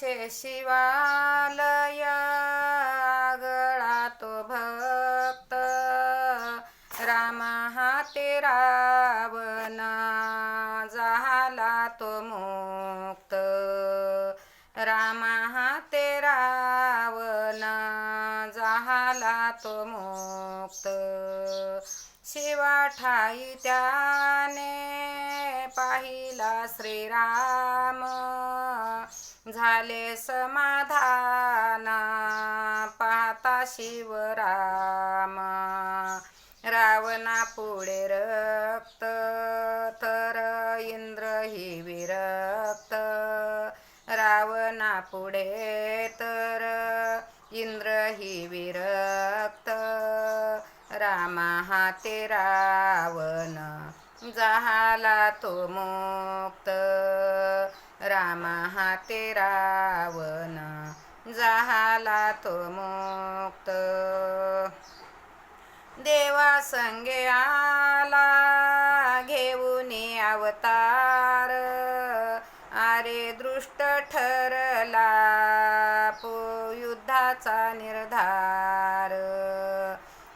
शे शिवालय तो भक्त. रामा हाते रावण झाला तो मुक्त. रामा हाते रावण झाला तो मुक्त. शिवा ठाई त्याने पाहिला श्रीराम. झाले समाधाना. पाहता शिवराम. रावणा पुढे रक्त तर इंद्र ही विरक्त. रावणा पुढे तर इंद्र ही विरक्त. रामा हाते रावण झाला तो मुक्त. रामा हाते रावण झाला तो मुक्त. देवा संगे आला घेऊन अवतार. अरे दृष्ट ठरला पो युद्धाचा निर्धार.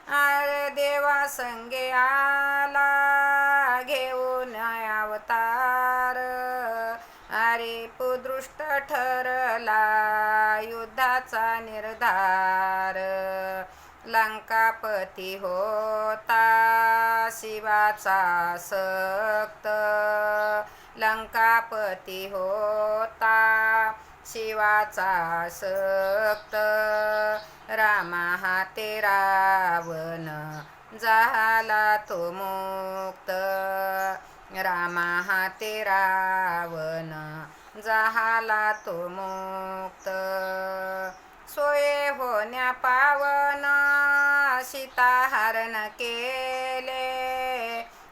अरे देवा संगे आला घेऊन अवतार. अरे पुदृष्ट ठरला युद्धाचा निर्धार. लंकापती होता शिवाचा सक्त. लंकापती होता शिवाचा सक्त. रामा हाते रावण झाला तो मुक्त. रामा हाते रावण जहाला तो मुक्त. सोये होण्या पावन सीताहरण केले.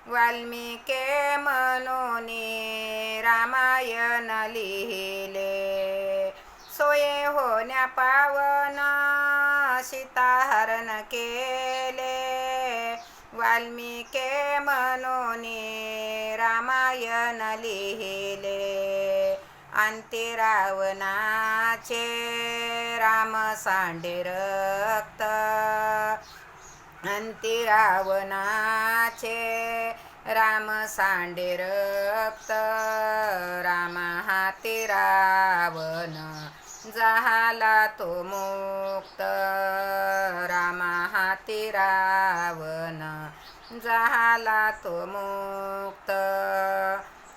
वाल्मिके म्हणून रामायण लिहिले. सोये होण्या पावन सीताहरण केले. वाल्मिके म्हणून रामायण लिहिले. अंते रावणाचे राम सांडे रक्त. अंते रावणाचे राम सांडे रक्त. रामा हाते रावण झाला तो मुक्त. रामा हाते रावण झाला तो मुक्त.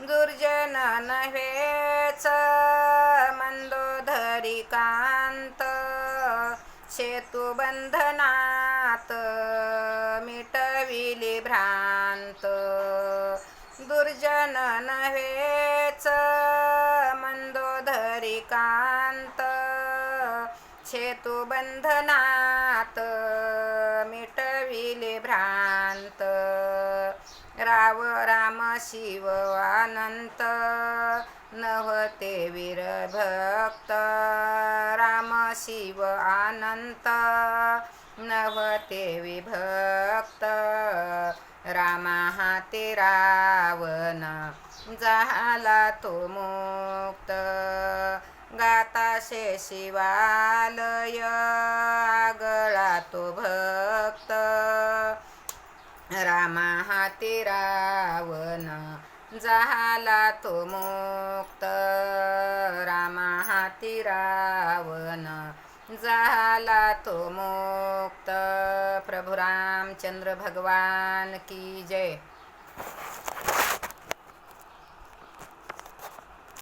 दुर्जन नव्हेच मंदोधरी कांत सेतू बंधनात मिटविली भ्रांत. दुर्जन नव्हेच मंदोधरी कांत सेतू बंधनात मिटविले भ्रांत. राव राम शिव अनंत नवते वीर भक्त. राम शिव अनंत नवते विभक्त रामा हाते रावण झाला तो मुक्त. गाताशे शिवालय आगळा तो भक्त. रामा हाते रावण झाला तो मुक्त. रामा हाती रावण झाला तो मुक्त. प्रभु रामचंद्र भगवान की जय.